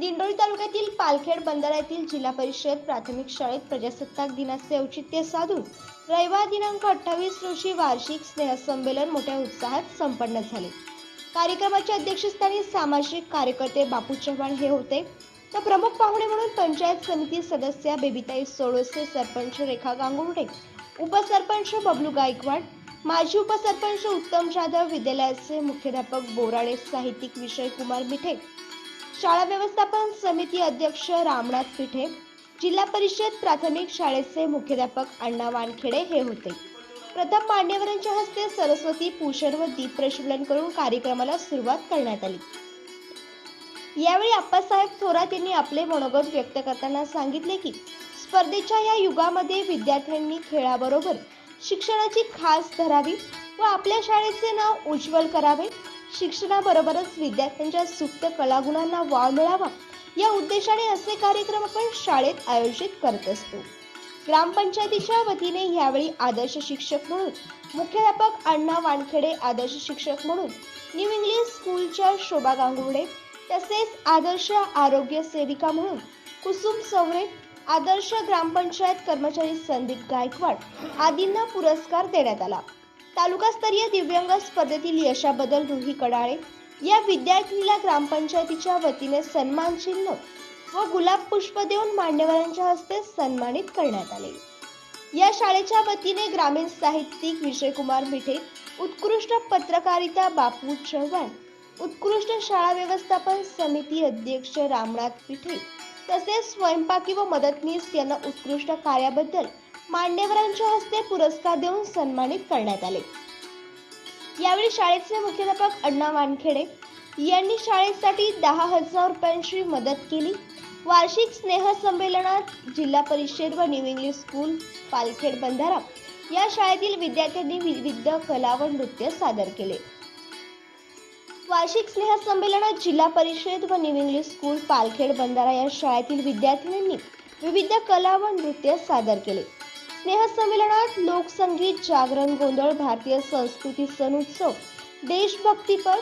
दिंडोरी तालुक्यातील पालखेड बंधारा येथील जिल्हा परिषद प्राथमिक शाळेत प्रजासत्ताक दिनाचे औचित्य साधून रविवार दिनांक अठ्ठावीस रोजी वार्षिक स्नेहसंमेलन मोठ्या उत्साहात संपन्न झाले. कार्यक्रमाच्या अध्यक्षस्थानी सामाजिक कार्यकर्ते बापू चव्हाण हे होते. तर प्रमुख पाहुणे म्हणून पंचायत समिती सदस्या बेबीताई सोळोसे सरपंच रेखा गांगुर्डे उपसरपंच बबलू गायकवाड माजी उपसरपंच उत्तम जाधव विद्यालयाचे मुख्याध्यापक बोराडे साहित्यिक विषय कुमार मिठे शाळा व्यवस्थापन समिती अध्यक्ष रामनाथ पिठे जिल्हा परिषद प्राथमिक शाळेचे मुख्याध्यापक अण्णा वानखेडे हे होते. प्रथम मान्यवरांच्या हस्ते सरस्वती पूषण व दीप प्रज्वलन करून कार्यक्रमाला सुरुवात करण्यात आली. यावेळी आप्पासाहेब थोरात यांनी आपले मनोगत व्यक्त करताना सांगितले की स्पर्धेच्या या युगामध्ये विद्यार्थ्यांनी खेळाबरोबर शिक्षणाची खास धरावी व आपल्या शाळेचे नाव उज्ज्वल करावे शिक्षणाबरोबरच विद्यार्थ्यांच्या सुप्त कलागुणांना वाव मिळावा. या उद्देशाने असे कार्यक्रम आपण शाळेत आयोजित करत असतो. ग्रामपंचायतीच्या वतीने यावेळी आदर्श शिक्षक म्हणून मुख्याध्यापक अण्णा वानखेडे आदर्श शिक्षक म्हणून न्यू इंग्लिश स्कूलच्या शोभा गांगुडे तसेच आदर्श आरोग्य सेविका म्हणून कुसुम सवरे आदर्श ग्रामपंचायत कर्मचारी संदीप गायकवाड आदींना पुरस्कार देण्यात आला. तालुकास्तरीय दिव्यांग स्पर्धेतील यशाबद्दल रुही कडाळे या विद्यार्थिनीला ग्रामपंचायतीच्या वतीने सन्मान चिन्ह व गुलाब पुष्प देऊन मान्यवरांच्या हस्ते सन्मानित करण्यात आले. या शाळेच्या वतीने ग्रामीण साहित्यिक विजयकुमार मिठे उत्कृष्ट पत्रकारिता बापू चव्हाण उत्कृष्ट शाळा व्यवस्थापन समिती अध्यक्ष रामनाथ पिठे तसेच स्वयंपाकी व मदतनीस यांना उत्कृष्ट कार्याबद्दल मान्यवरांच्या हस्ते पुरस्कार देऊन सन्मानित करण्यात आले. यावेळी शाळेचे मुख्याध्यापक अण्णा वानखेडे यांनी शाळेसाठी दहा हजार रुपयांची मदत केली. वार्षिक स्नेह संमेलनात जिल्हा परिषद व न्यू इंग्लिश स्कूल पालखेड बंधारा या शाळेतील विद्यार्थ्यांनी विविध कला व नृत्य सादर केले. वार्षिक स्नेह संमेलनात जिल्हा परिषद व न्यू इंग्लिश स्कूल पालखेड बंधारा या शाळेतील विद्यार्थिनींनी विविध कला व नृत्य सादर केले. स्नेह संमेलनात लोकसंगीत जागरण गोंधळ भारतीय संस्कृती सण उत्सव देशभक्तीपर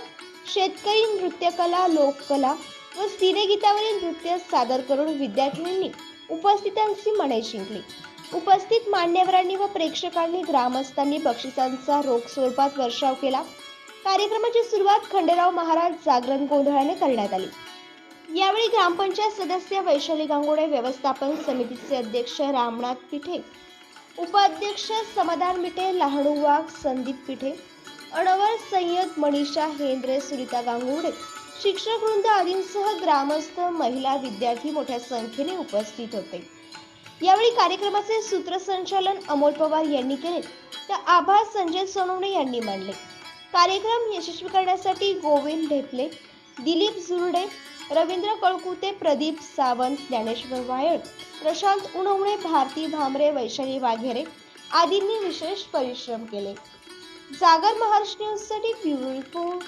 शेतकरी नृत्यकला लोककला व सिनेगीतावरील नृत्य सादर करून विद्यार्थ्यांनी उपस्थितांची मने जिंकली उपस्थित मान्यवरांनी व प्रेक्षकांनी ग्रामस्थांनी बक्षिसांचा रोख स्वरूपात वर्षाव केला. कार्यक्रमाची सुरुवात खंडेराव महाराज जागरण गोंधळाने करण्यात आली. यावेळी ग्रामपंचायत सदस्य वैशाली गांगोडे व्यवस्थापन समितीचे अध्यक्ष रामनाथ पिठे उपाध्यक्ष समाधान मिठे लहाणू वाघ संदीप पिठे अनवर संयद मनीषा हेंद्रे सुरिता गांगुडे शिक्षक वृंद आदींसह ग्रामस्थ महिला विद्यार्थी मोठ्या संख्येने उपस्थित होते. यावेळी कार्यक्रमाचे सूत्रसंचालन अमोल पवार यांनी केले. तर आभार संजय सोनवणे यांनी मानले. कार्यक्रम यशस्वी करण्यासाठी गोविंद ढेपले दिलीप झुरडे रवींद्र कळकुते प्रदीप सावंत ज्ञानेश्वर वायळ प्रशांत उणवणे भारती भामरे वैशाली वाघेरे आदींनी विशेष परिश्रम केले. जागर महाराष्ट्र न्यूजसाठी ब्युरो रिपोर्ट